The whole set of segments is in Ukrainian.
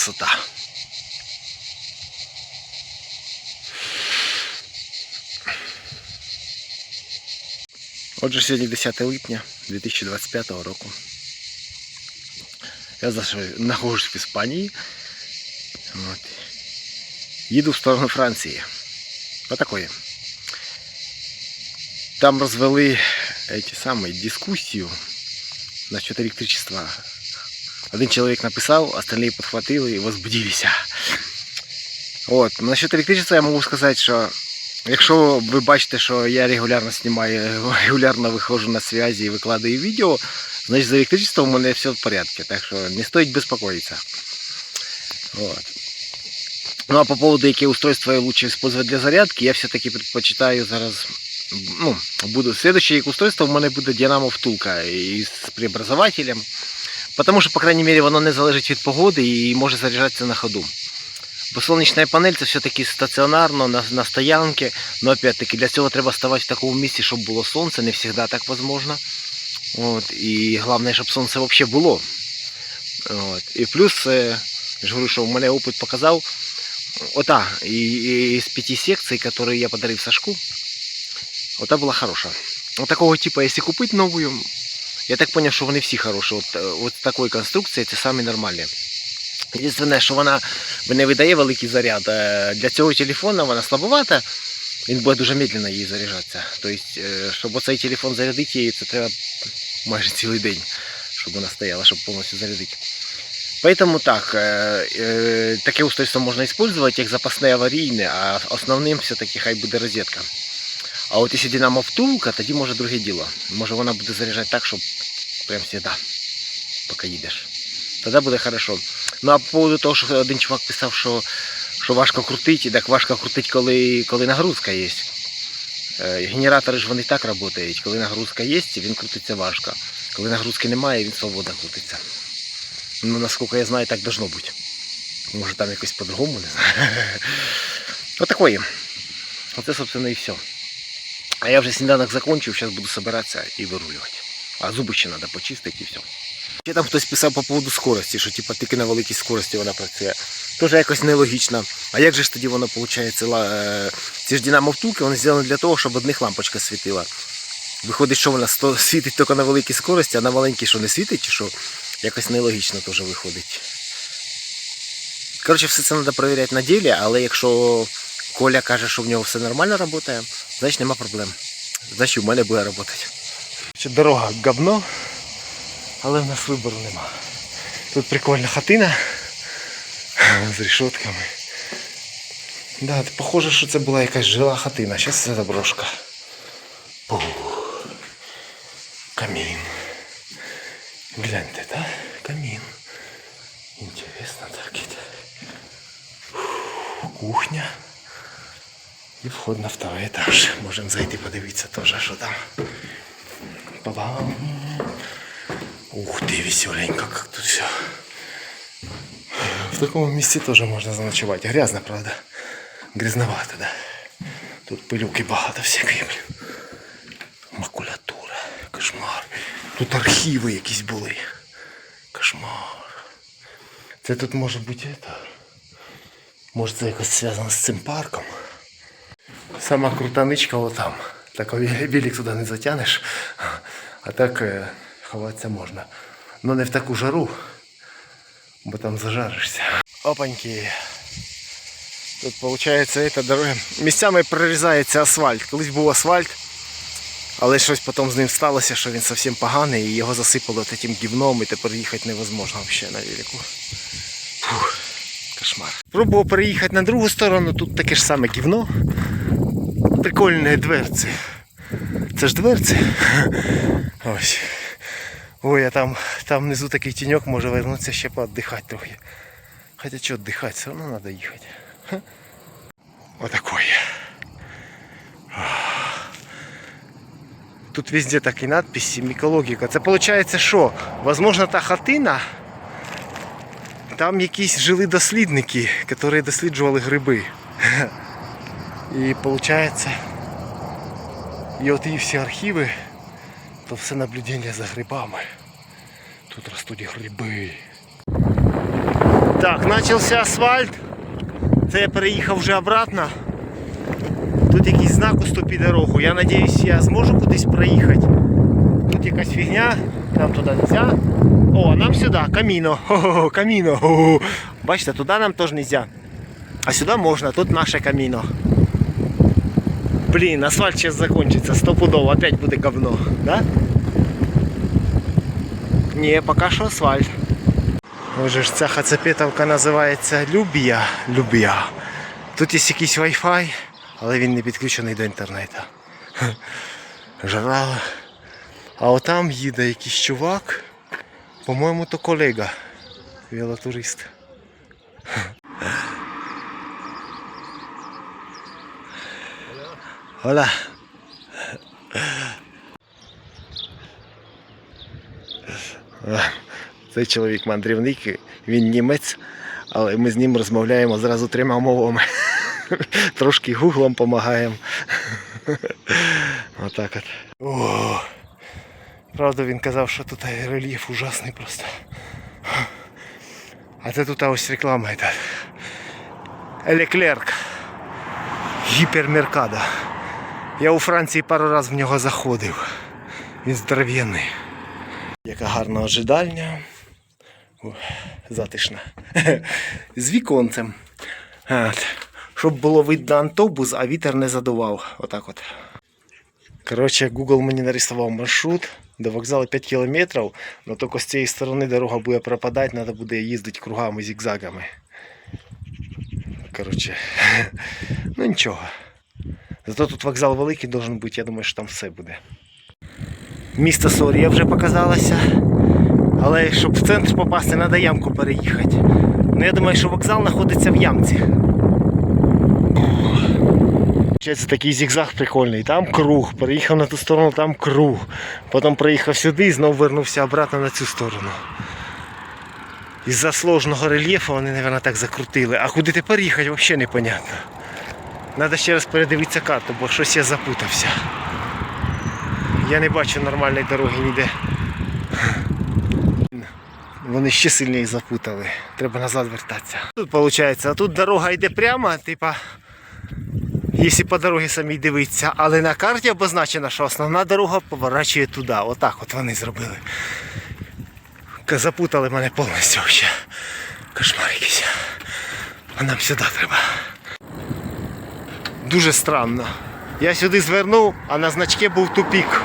красота. Отже, сьогодні 10 липня 2025 року. Я знаходжусь в Іспанії. От. Їду в сторону Франції. Отакої. Там розвели эти самые, дискуссию насчет электричества. Один чоловік написав, остальные подхватили і возбудилися. От, насчет електричества я можу сказати, що якщо ви бачите, що я регулярно знімаю, регулярно виходжу на зв'язі і викладаю відео, значить з електричеством у мене все в порядку. Так що не стоїть безпокоїтися. Вот. Ну а по поводу, яке устройство лучше использовать для зарядки, я все-таки предпочитаю зараз. Ну, буду следующее устройство у мене буде Dynamo втулка із преобразователем. Потому що, по крайней мере, воно не залежить від погоди і може заряджатися на ходу. Бо сонячна панель це все-таки стаціонарно на, на стоянці. Но опять-таки для цього треба ставати в такому місці, щоб було сонце. Не завжди так возможно. От. І головне, щоб сонце взагалі було. От. І плюс, е, я ж говорю, що в мене опит показав. Ота, і, і з п'яти секцій, які я подарив Сашку, ота була хороша. Вот такого типа, если купить я так понял, що вони всі хороші. От, е, от такої конструкції це самі нормальні. Єдине, що вона не видає великий заряд. Е, Для цього телефона вона слабовата, він буде дуже медленно її заряджатися. Тобто, е, щоб оцей телефон зарядити її, це треба майже цілий день, щоб вона стояла, щоб повністю зарядити. Поэтому так, е, е, таке устройство можна использовать як запасне аварійне, а основним все-таки хай буде розетка. А от якщо динамо втулка, тоді може друге діло. Може вона буде заряджати так, щоб прям завжди, поки їдеш. Тоді буде хорошо. Ну а по поводу того, що один чувак писав, що, що важко крутити, так важко крутити, коли, коли нагрузка є. Е, Генератори ж вони так працюють. Коли нагрузка є, він крутиться важко. Коли нагрузки немає, він свободно крутиться. Ну, наскільки я знаю, так должно бути. Може там якось по-другому, не знаю. Отакої. Оце, собственно, і все. А я вже сніданок закончив, зараз буду собиратися і вирулювати. А зуби ще треба почистити і все. Ще там хтось писав по поводу скорості, що типа тільки на великій скорості вона працює. Тоже якось нелогічно. А як же ж тоді воно виходить? Ці ж динамо втулки, вони зроблені для того, щоб одних лампочка світила. Виходить, що вона світить тільки на великій скорості, а на маленькій що не світить, чи що? Якось нелогічно теж виходить. Коротше, все це треба перевіряти на ділі, але якщо Коля каже, що в нього все нормально працює, значить нема проблем. Значить у мене буде працювати. Дорога говно, але в нас вибору нема. Тут прикольна хатина з решетками. Да, похоже, що це була якась жила хатина. Зараз це заброшка. Камін. Гляньте, да? Камін. Интересно так Кухня. І вход на второй этаж. Можемо зайти подивитися теж, що там. Па-бам. Ух ти, веселенько, как тут все. В такому місці теж можна заночувати. Грязно, правда. Грязновато, да. Тут пилюки багато всякої. Макулятура. Кошмар. Тут архіви якісь були. Кошмар. Це тут може бути это. Може це якось зв'язано з цим парком. Сама крутаничка отам. Так велик туди не затягнеш. А так е, ховатися можна. Ну не в таку жару, бо там зажаришся. Опаньки. Тут виходить эта дорога. Місцями прорізається асфальт. Колись був асфальт, але щось потім з ним сталося, що він зовсім поганий і його засипало таким гівном і тепер їхати невозможно взагалі на велику. Фух, кошмар. Пробував переїхати на другу сторону, тут таке ж саме гівно. Прикольні дверці. Це ж дверці. Ось. Ой, а там, там внизу такий тіньок може вернутися ще поотдихати трохи. Хоча що віддихати, все одно треба їхати. Ха. Отакое. Тут везде такі надписи, мікологіка. Це виходить, що? Возможно, та хатина. Там якісь жили дослідники, які досліджували гриби. І виходить, і от і всі архіви, то все наблюдення за грибами. Тут ростуть гриби. Так, начався асфальт. Це я переїхав вже обратно. Тут якийсь знак уступи дорогу. Я надіюсь, я зможу кудись проїхати. Тут якась фігня, нам туди не можна. О, нам сюди, каміно. Хо-хо, каміно. Хо-хо. Бачите, туди нам теж не можна. А сюди можна, тут наше каміно. Блін, асфальт зараз закінчиться, стопудово, опять буде говно, да? Ні, поки що асфальт. Отже ж ця хацапетовка називається Любія. Любія. Тут є якийсь Wi-Fi, але він не підключений до інтернету. Жара. А отам їде якийсь чувак. По-моєму, то колега. Велотурист. Оля. Цей чоловік мандрівник, він німець, але ми з ним розмовляємо зразу трьома мовами. Трошки гуглом допомагаємо. Отак от. О, правда, він казав, що тут рельєф ужасний просто. А це тут ось реклама йде. Елеклерк. Я у Франції пару разів в нього заходив. Він здоров'яний. Яка гарна ожидальня. Затишна. З віконцем. Щоб було видно автобус, а вітер не задував. Отак от. Коротше, Google мені нарисував маршрут. До вокзалу 5 кілометрів, але тільки з цієї сторони дорога буде пропадати, треба буде їздити кругами, зігзагами. Коротше, ну нічого. Зато тут вокзал великий должен бути, я думаю, що там все буде. Місто Сорія вже показалося. Але щоб в центр попасти, треба ямку переїхати. Ну я думаю, що вокзал знаходиться в ямці. Це такий зігзаг прикольний. Там круг, переїхав на ту сторону, там круг. Потім приїхав сюди і знову вернувся обратно на цю сторону. Із-за сложного рельєфу вони, мабуть, так закрутили. А куди тепер їхати, взагалі непонятно. Треба ще раз передивитися карту, бо щось я запутався. Я не бачу нормальної дороги ніде. Вони ще сильніше запутали. Треба назад вертатися. Тут виходить, а тут дорога йде прямо, типа, якщо по дорозі самій дивитися, але на карті обозначено, що основна дорога поворачує туди. Отак от вони зробили. Запутали мене повністю. Кошмар якийсь. А нам сюди треба. Дуже странно. Я сюди звернув, а на значке був тупик.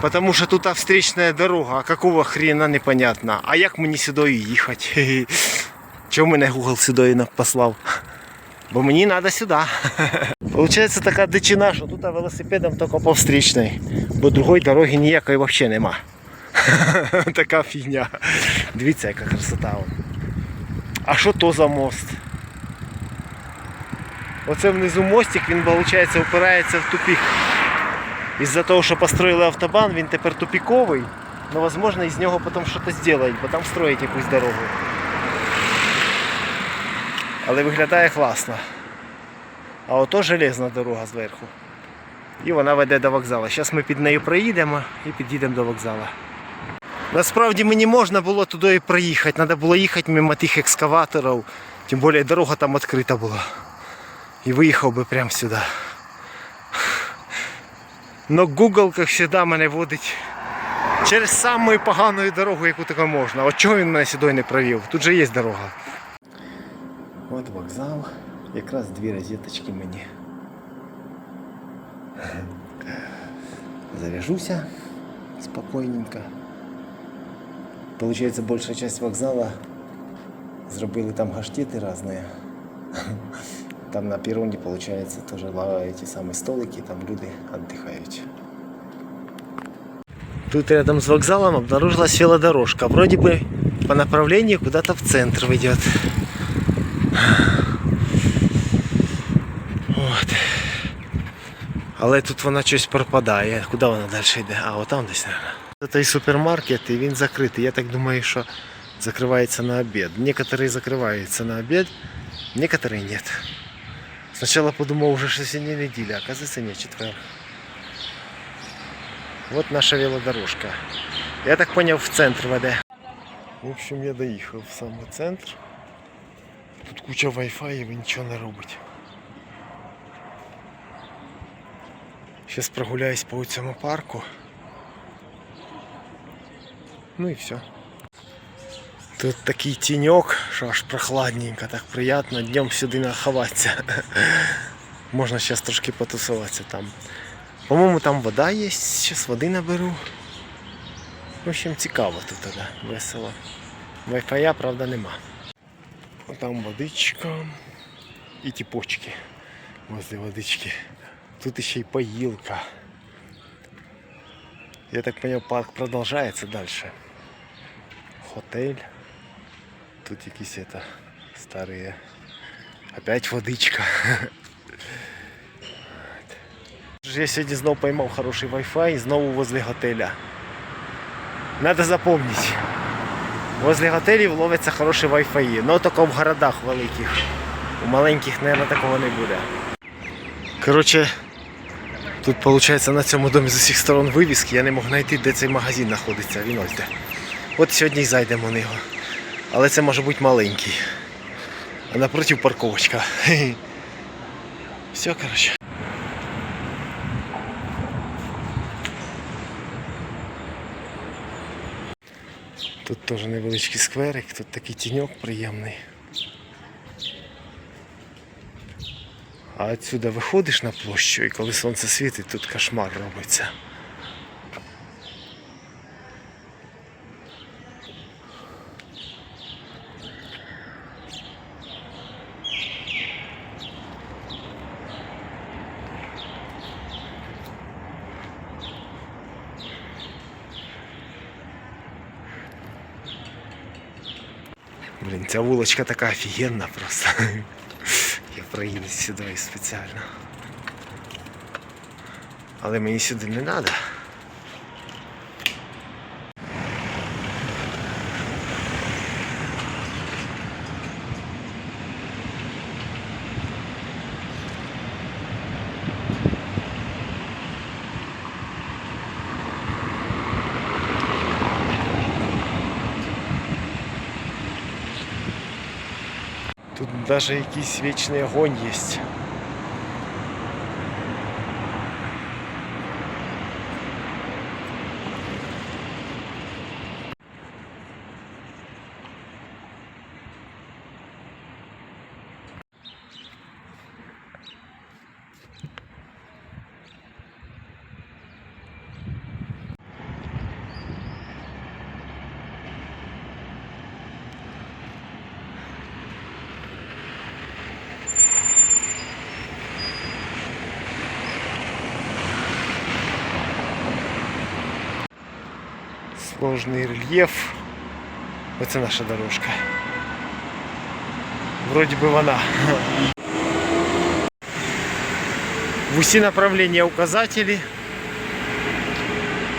Потому що тут встречная дорога, а какого хрена непонятно. А як мені сюди їхати? Чому мене Google сюди послав? Бо мені треба сюди. Получається така дичина, що тут велосипедом тільки по встречной. Бо другої дороги ніякої взагалі нема. така фігня. Дивіться, яка красота. А що то за мост? Оце внизу мостик, він, виходить, упирається в тупик. Із-за того, що построїли автобан, він тепер тупіковий. Ну, возможно, із нього потім щось зроблять, бо там строять якусь дорогу. Але виглядає класно. А ото железна дорога зверху. І вона веде до вокзалу. Зараз ми під нею проїдемо і підійдемо до вокзалу. Насправді мені можна було туди і проїхати. Треба було їхати мимо тих екскаваторів. Тим більше дорога там відкрита була. І виїхав би прямо сюди. Но Google, як завжди, мене водить через саму погану дорогу, яку тільки можна. От чого він мене сюди не провів? Тут же є дорога. От вокзал. Якраз дві розеточки мені. Заряжуся спокійненько. Получается, большая часть вокзала зробили там гаштети різні. Там на перроне, получается, тоже ла- эти самые столики, там люди отдыхают. Тут рядом с вокзалом обнаружилась велодорожка. Вроде бы по направлению куда-то в центр ведет. Вот. Але тут вона щось пропадає. Куди вона далі йде? А, отам десь, мабуть. Це і супермаркет, і він закритий. Я так думаю, що закривається на обід. Некоторые закриваються на обід, некоторые нет. Сначала подумал уже, что сегодня неделя, а оказывается нет, четверг. Вот наша велодорожка. Я так понял, в центр веде. В общем, я доїхав в самий центр. Тут куча Wi-Fi і нічого не робить. Зараз прогуляюсь по цьому парку. Ну і все. Тут такий тіньок, що аж прохладненько, так приємно. Днем сюди наховатися. Можна зараз трошки потусуватися там. По-моєму, там вода є, зараз води наберу. В общем, цікаво тут тоді, весело. Wi-Fi, правда, нема. Там водичка і ті почки возле водички. Тут ще й поїлка. Я так понял, парк продовжується далі. Хотель. Тут якісь это старые. Опять водичка. Я сьогодні знову поймав хороший Wi-Fi і знову возле готеля. Надо запомнить. Возле готелів ловиться хороший Wi-Fi. Но тільки в городах великих. У маленьких, мабуть, такого не буде. Коротше, тут виходить на цьому домі з усіх сторон вивіски. Я не мог знайти, де цей магазин знаходиться. Він ось де. От сьогодні й зайдемо на нього. Але це може бути маленький. А напротив парковочка. Все, коротше. Тут теж невеличкий скверик, тут такий тіньок приємний. А отсюда виходиш на площу і коли сонце світить, тут кошмар робиться. Блін, ця вулочка така офігенна просто. Я проїду сюди спеціально. Але мені сюди не треба. Даже якийсь вічний огонь є. Сложний рельєф. Оце наша дорожка. Вроді би вона. В усі направлення указателі.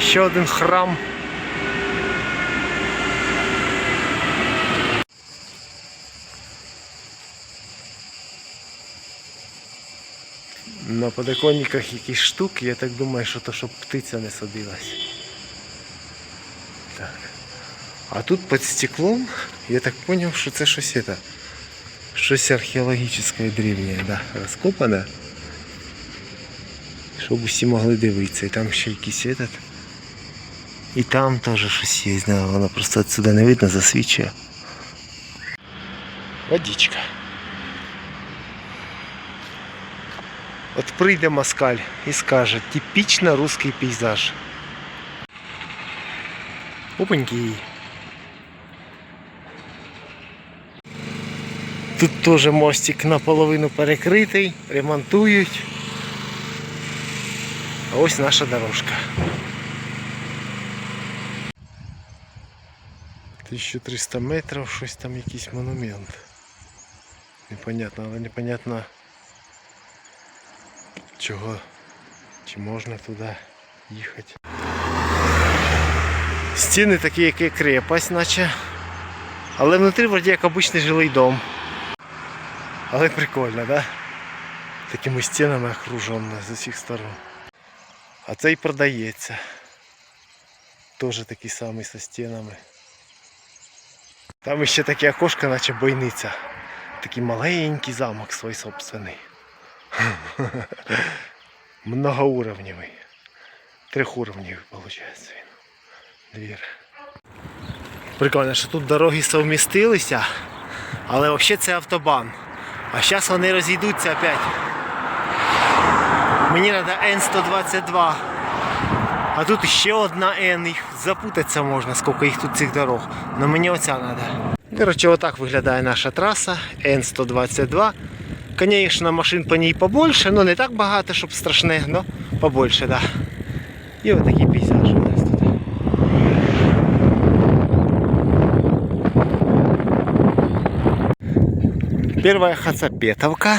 Ще один храм. На подоконниках якісь штуки, я так думаю, що то щоб птиця не садилась. Так. А тут під стеклом, я так понял, що це щось это, щось археологічне древнє, да, розкопане. Щоб усі могли дивитися. І там ще якийсь этот. І там теж щось є, да, воно просто отсюда не видно, засвічує. Водичка. От прийде москаль і скаже, типічно русский пейзаж. Опаньки. Тут теж мостик наполовину перекритий, ремонтують. А ось наша дорожка. 1300 метрів, щось там якийсь монумент. Непонятно, але непонятно чого, чи можна туди їхати. Стіни такі, як і крепость, наче. Але внутрі вроді як обичний жилий дом. Але прикольно, да? Такими стінами окружено з усіх сторон. А цей продається. Теж такий самий зі стінами. Там ще таке окошко, наче бойниця. Такий маленький замок свій собственний. Многоуровневий. Трьохуровневий, виходить він. Двір. Прикольно, що тут дороги совмістилися, але взагалі це автобан. А зараз вони розійдуться опять. Мені треба N122. А тут ще одна N, їх запутатися можна, скільки їх тут цих дорог. Но мені оця треба. Коротше, отак виглядає наша траса N122. Звісно, машин по ній побольше, ну не так багато, щоб страшне, але побольше, да. І отакий Первая Хацапетовка.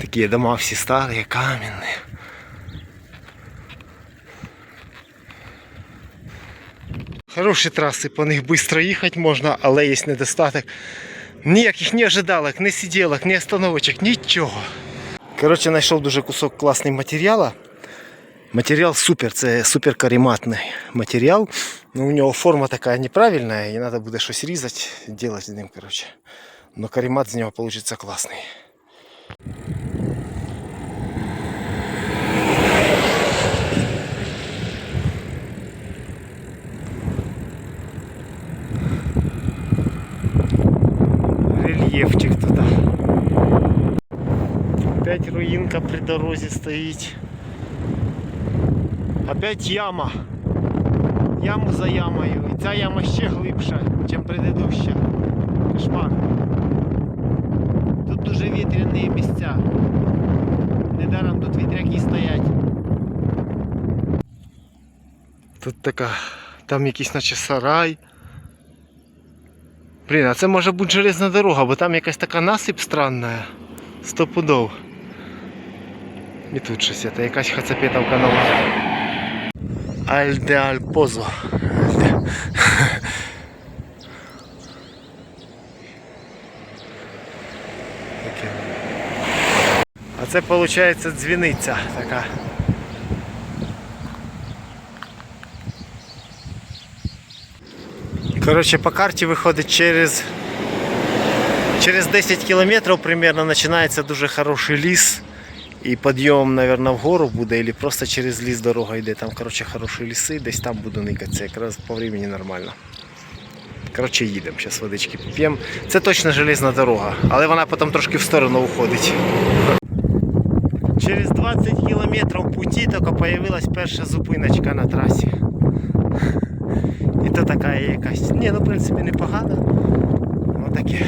Такие дома все старые, каменные. Хороші траси, по них швидко їхати можна, але є недостаток. Ніяких ні ожидалок, ні сиделок, ні остановочок, нічого. Коротше, знайшов дуже кусок класний матеріалу. Матеріал супер, це супер карематний матеріал. Ну, у нього форма така неправильна, і треба буде щось різати, робити з ним. Коротше. Но каремат з нього вийде класний. Рельєфчик туди. Опять руїнка при дорозі стоїть. Опять яма. Яму за ямою. І ця яма ще глибша, ніж предыдуща. Кошмар. Дуже вітряні місця. Недаром тут вітряки стоять. Тут така, там якийсь наче сарай. Блін, а це може бути железна дорога, бо там якась така насип странна. Стопудов. І тут щось, це якась хацапетовка нова. Альде Альпозо. Альде. Таке. А це виходить дзвіниця така. Коротше, по карті виходить через, через 10 кілометрів примерно починається дуже хороший ліс. І підйом, мабуть, вгору буде, або просто через ліс дорога йде. Там коротше, хороші ліси, десь там буду никатися. Якраз по времени нормально. Коротше, їдемо, зараз водички поп'ємо. Це точно железна дорога, але вона потім трошки в сторону уходить. Через 20 кілометрів путі тільки з'явилась перша зупиночка на трасі. І то така якась. Ні, ну в принципі непогано. Отаке.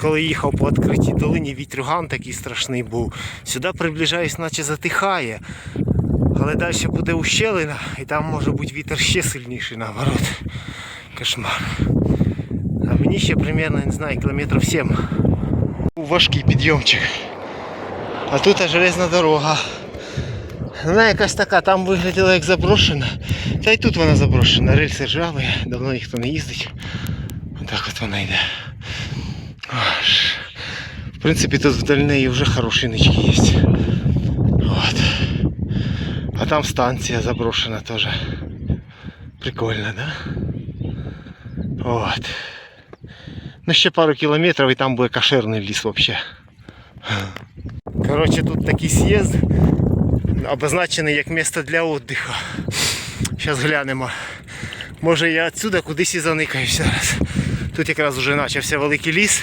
Коли їхав по відкритій долині, вітрюган такий страшний був. Сюди приближаюсь, наче затихає. Але далі буде ущелина, і там може бути вітер ще сильніший наоборот. Кошмар. А мені ще примерно, не знаю, кілометрів 7. Важкий підйомчик. А тут железна дорога. Вона якась така, там виглядала як заброшена. Та й тут вона заброшена. Рельси ржаві, давно ніхто не їздить. Отак от вона йде. Аж. В принципі, тут вдаль неї вже хороші нички є. От. А там станція заброшена теж. Прикольно, да? От. Ну ще пару кілометрів і там буде кошерний ліс взагалі. Коротше, тут такий з'їзд обозначений як місце для віддиху. Зараз глянемо. Може я відсюди кудись і заникаюсь зараз. Тут якраз вже почався великий ліс.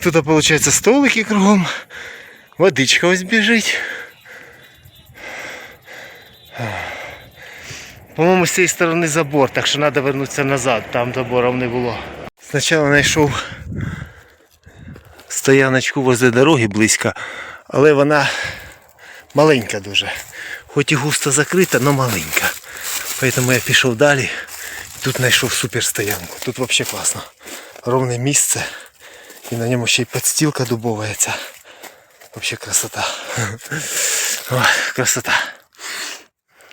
Тут виходить столики кругом. Водичка ось біжить. По-моєму, з цієї сторони забор, так що треба вернутися назад, там заборів не було. Спочатку знайшов стояночку возле дороги близько, але вона маленька дуже. Хоч і густо закрита, але маленька. Тому я пішов далі. Тут знайшов супер стоянку. Тут взагалі класно. Ровне місце. І на ньому ще й підстілка дубовається. Взагалі красота. Ой, красота.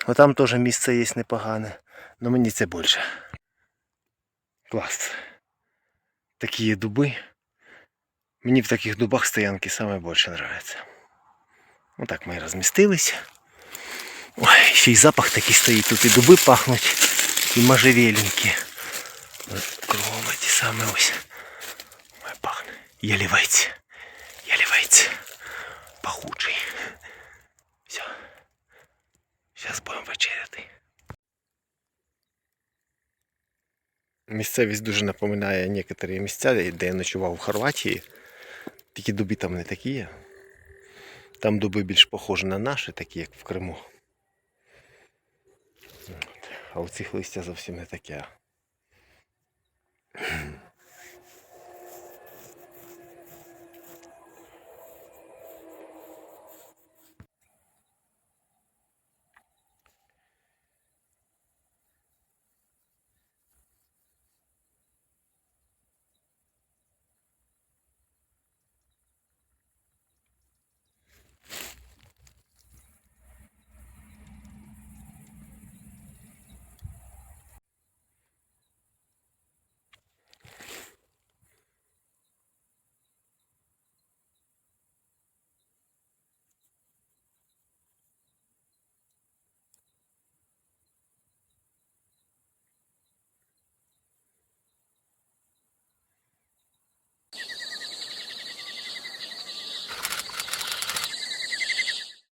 Отам теж місце є непогане. але мені це більше. Клас. Такі є дуби. Мені в таких дубах стоянки саме більше подобається. Отак ми і розмістились. Ой, ще й запах такий стоїть, тут і дуби пахнуть. і можжевельники. Ось Кругом ті самі ось. Ой, пахне. Ялівець. Ялівець. Пахучий. Все. Зараз будемо вечеряти. Місцевість дуже напоминає некоторі місця, де я ночував в Хорватії. Тільки дуби там не такі. є. Там дуби більш похожі на наші, такі як в Криму. А у цих листя зовсім не таке.